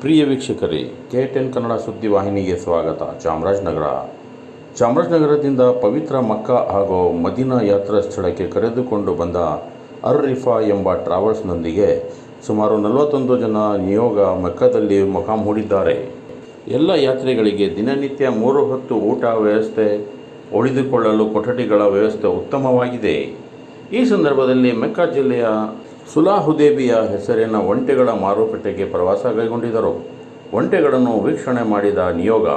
ಪ್ರಿಯ ವೀಕ್ಷಕರೇ, K ten Kannada ಸುದ್ದಿವಾಹಿನಿಗೆ ಸ್ವಾಗತ. ಚಾಮರಾಜನಗರ. ಚಾಮರಾಜನಗರದಿಂದ ಪವಿತ್ರ ಮಕ್ಕ ಹಾಗೂ ಮದಿನಾ ಯಾತ್ರಾ ಸ್ಥಳಕ್ಕೆ ಕರೆದುಕೊಂಡು ಬಂದ ಅರ್ರಿಫಾ ಎಂಬ ಟ್ರಾವೆಲ್ಸ್ನೊಂದಿಗೆ ಸುಮಾರು ನಲವತ್ತೊಂದು ಜನ ನಿಯೋಗ ಮಕ್ಕದಲ್ಲಿ ಮೊಕಾಂ ಹೂಡಿದ್ದಾರೆ ಎಲ್ಲ ಯಾತ್ರೆಗಳಿಗೆ ದಿನನಿತ್ಯ ಮೂರು ಹೊತ್ತು ಊಟ ವ್ಯವಸ್ಥೆ, ಉಳಿದುಕೊಳ್ಳಲು ಕೊಠಡಿಗಳ ವ್ಯವಸ್ಥೆ ಉತ್ತಮವಾಗಿದೆ. ಈ ಸಂದರ್ಭದಲ್ಲಿ ಮೆಕ್ಕಾ ಜಿಲ್ಲೆಯ ಸುಲಾಹುದೇಬಿಯ ಹೆಸರಿನ ಒಂಟೆಗಳ ಮಾರುಕಟ್ಟೆಗೆ ಪ್ರವಾಸ ಕೈಗೊಂಡಿದ್ದರು. ಒಂಟೆಗಳನ್ನು ವೀಕ್ಷಣೆ ಮಾಡಿದ ನಿಯೋಗ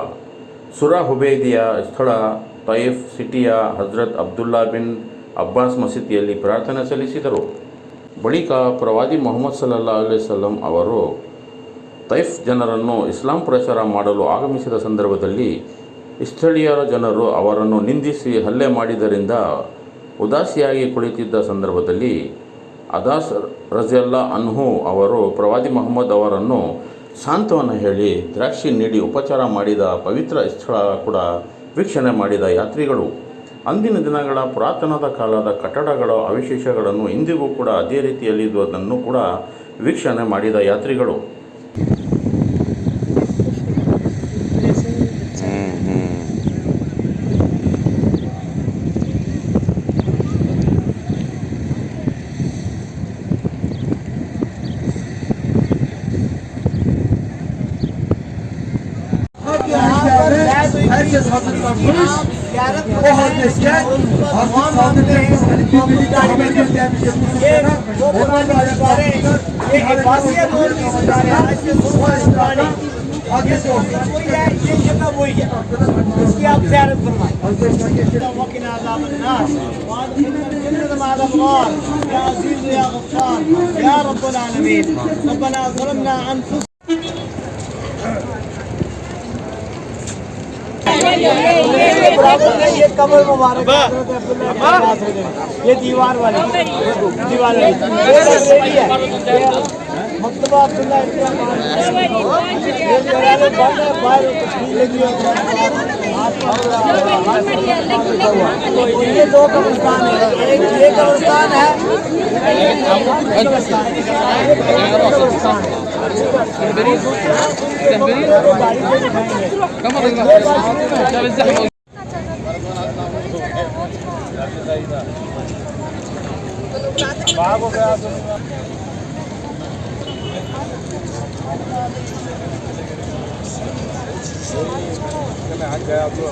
ಸುರಾ ಹುಬೇದಿಯ ಸ್ಥಳ ತೈಫ್ ಸಿಟಿಯ ಹಜರತ್ ಅಬ್ದುಲ್ಲಾ ಬಿನ್ ಅಬ್ಬಾಸ್ ಮಸೀದಿಯಲ್ಲಿ ಪ್ರಾರ್ಥನೆ ಸಲ್ಲಿಸಿದರು. ಬಳಿಕ ಪ್ರವಾದಿ ಮೊಹಮ್ಮದ್ ಸಲ್ಲಾ ಸಲಂ ಅವರು ತೈಫ್ ಜನರನ್ನು ಇಸ್ಲಾಂ ಪ್ರಚಾರ ಮಾಡಲು ಆಗಮಿಸಿದ ಸಂದರ್ಭದಲ್ಲಿ ಸ್ಥಳೀಯರ ಜನರು ಅವರನ್ನು ನಿಂದಿಸಿ ಹಲ್ಲೆ ಮಾಡಿದ್ದರಿಂದ ಉದಾಸಿಯಾಗಿ ಕುಳಿತಿದ್ದ ಸಂದರ್ಭದಲ್ಲಿ ಅದಾಸ್ ರಜಿಯಲ್ಲಾ ಅನ್ಹು ಅವರು ಪ್ರವಾದಿ ಮೊಹಮ್ಮದ್ ಅವರನ್ನು ಸಾಂತ್ವನ ಹೇಳಿ ದ್ರಾಕ್ಷಿ ನೀಡಿ ಉಪಚಾರ ಮಾಡಿದ ಪವಿತ್ರ ಸ್ಥಳ ಕೂಡ ವೀಕ್ಷಣೆ ಮಾಡಿದ ಯಾತ್ರಿಗಳು. ಅಂದಿನ ದಿನಗಳ ಪುರಾತನದ ಕಾಲದ ಕಟ್ಟಡಗಳ ಅವಶೇಷಗಳನ್ನು ಇಂದಿಗೂ ಕೂಡ ಅದೇ ರೀತಿಯಲ್ಲಿರುವುದನ್ನು ಕೂಡ ವೀಕ್ಷಣೆ ಮಾಡಿದ ಯಾತ್ರಿಗಳು. और भी सुधार है आज के सुबह पुरानी Hadis olsun. वही है ये जगह वही है इसकी आप ज़्यारत फरमाएं Hazreti وقنا عذاب النار وادخلنا الجنة مع الأبرار يا عزيز يا غفار يا رب العالمين ربنا ظلمنا أنفسنا ये कमर मुबारक ये दीवार वाली। दीवार वाली अब्दुल्ला ये दो कब्रस्तान है एक ये कब्रस्तान है बाबू गया मैं आज गया तो